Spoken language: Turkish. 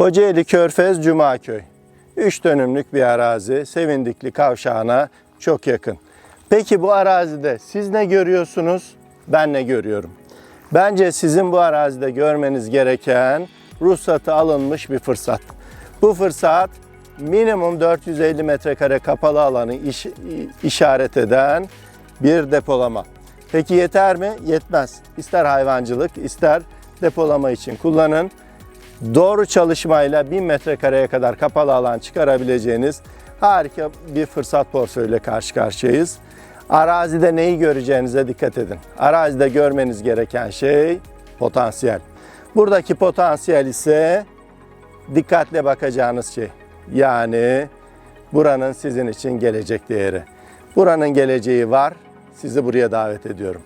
Kocaeli Körfez Cumaköy. 3 dönümlük bir arazi. Sevindikli kavşağına çok yakın. Peki bu arazide siz ne görüyorsunuz? Ben ne görüyorum? Bence sizin bu arazide görmeniz gereken ruhsatı alınmış bir fırsat. Bu fırsat minimum 450 metrekare kapalı alanı iş- işaret eden bir depolama. Peki yeter mi? Yetmez. İster hayvancılık, ister depolama için kullanın. Doğru çalışmayla 1000 metrekareye kadar kapalı alan çıkarabileceğiniz harika bir fırsat portföyüyle karşı karşıyayız. Arazide neyi göreceğinize dikkat edin. Arazide görmeniz gereken şey potansiyel. Buradaki potansiyel ise dikkatle bakacağınız şey. Yani buranın sizin için gelecek değeri. Buranın geleceği var. Sizi buraya davet ediyorum.